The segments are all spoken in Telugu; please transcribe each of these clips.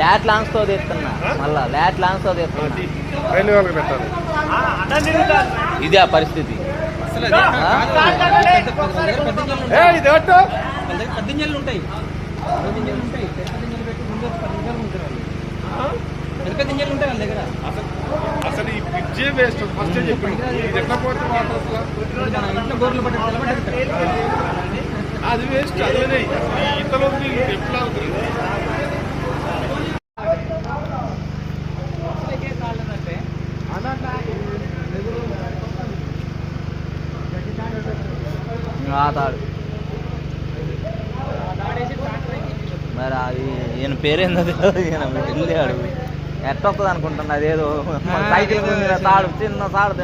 లాట్ లాంగ్స్తో తీస్తున్నా. మళ్ళా లాట్ లాంగ్స్తో తీస్తున్నా. ఇదే ఆ పరిస్థితి. అసలు ఈ బ్రిడ్జే వేస్ట్ ఫస్ట్ చెప్పాను ఇది ఎట్లా పోతే వాటర్ అసలు? ఇప్పుడు మన ఇంట్లో గోర్లు పట్టి నిలబడి అది వేస్ట్ అదే ఈతలో ఎట్లా అవుతుంది? తాడు మరి అది ఈయన పేరేందో తెలియదు ఈయన వెళ్ళాడు ఎట్ట వస్తుంది అనుకుంటున్నా అదేదో సైకిల్ తాడు చిన్న తాడు.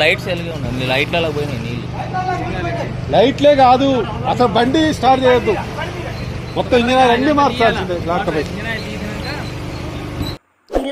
లైట్స్ వెలిగి ఉన్నాయి లైట్లలో పోయినాయి నీళ్ళు. లైట్లే కాదు అసలు బండి స్టార్ట్ చేయొద్దు. మొత్తం ఇంజనీర్ అన్ని మార్చాల్సిందే తీసినాక